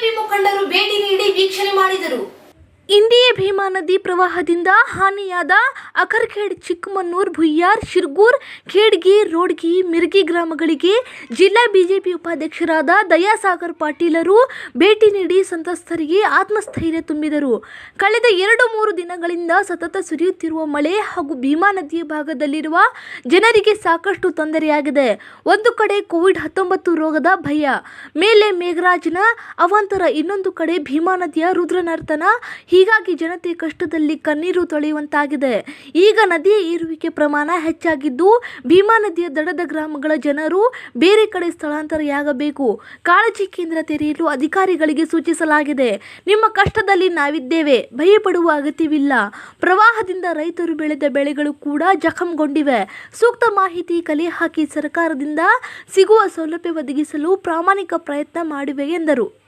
BJP ಮುಖಂಡರು ಭೇಟಿ ನೀಡಿ ವೀಕ್ಷಣೆ ಮಾಡಿದರು. ಪ್ರವಾಹದಿಂದ ಹಾನಿಯಾದ ಅಕರ್ಖೇಡ್ ಚಿಕ್ಕಮನ್ನೂರ್, ಭುಯ್ಯಾರ್, ಶಿರ್ಗೂರ್, ಖೇಡ್ಗಿ, ರೋಡ್ಗಿ, ಮಿರ್ಗಿ ಗ್ರಾಮಗಳಿಗೆ ಜಿಲ್ಲಾ ಬಿಜೆಪಿ ಉಪಾಧ್ಯಕ್ಷರಾದ ದಯಾಸಾಗರ್ ಪಾಟೀಲರು ಭೇಟಿ ನೀಡಿ ಸಂತ್ರಸ್ತರಿಗೆ ಆತ್ಮಸ್ಥೈರ್ಯ ತುಂಬಿದರು. ಕಳೆದ ಎರಡು ಮೂರು ದಿನಗಳಿಂದ ಸತತ ಸುರಿಯುತ್ತಿರುವ ಮಳೆ ಹಾಗೂ ಭೀಮಾ ನದಿಯ ಭಾಗದಲ್ಲಿರುವ ಜನರಿಗೆ ಸಾಕಷ್ಟು ತೊಂದರೆಯಾಗಿದೆ. ಒಂದು ಕಡೆ ಕೋವಿಡ್ ಹತ್ತೊಂಬತ್ತು ರೋಗದ ಭಯ, ಮೇಲೆ ಮೇಘರಾಜನ, ಅವಾಂತರ ಇನ್ನೊಂದು ಕಡೆ ಭೀಮಾ ನದಿಯ ರುದ್ರನರ್ತನ ಹೀಗಾಗಿ ಜನತೆ ಕಷ್ಟದಲ್ಲಿ ಕಣ್ಣೀರು ತೊಳೆಯುವಂತಾಗಿದೆ. ಈಗ ನದಿಯ ಏರುವಿಕೆ ಪ್ರಮಾಣ ಹೆಚ್ಚಾಗಿದ್ದು, ಭೀಮಾ ನದಿಯ ದಡದ ಗ್ರಾಮಗಳ ಜನರು ಬೇರೆ ಕಡೆ ಸ್ಥಳಾಂತರಯಾಗಬೇಕು. ಕಾಳಜಿ ಕೇಂದ್ರ ತೆರೆಯಲು ಅಧಿಕಾರಿಗಳಿಗೆ ಸೂಚಿಸಲಾಗಿದೆ. ನಿಮ್ಮ ಕಷ್ಟದಲ್ಲಿ ನಾವಿದ್ದೇವೆ, ಭಯಪಡುವ ಅಗತ್ಯವಿಲ್ಲ. ಪ್ರವಾಹದಿಂದ ರೈತರು ಬೆಳೆದ ಬೆಳೆಗಳು ಕೂಡ ಜಖಂಗೊಂಡಿವೆ. ಸೂಕ್ತ ಮಾಹಿತಿ ಕಲೆ ಹಾಕಿ ಸರ್ಕಾರದಿಂದ ಸಿಗುವ ಸೌಲಭ್ಯ ಒದಗಿಸಲು ಪ್ರಾಮಾಣಿಕ ಪ್ರಯತ್ನ ಮಾಡಿವೆ ಎಂದರು.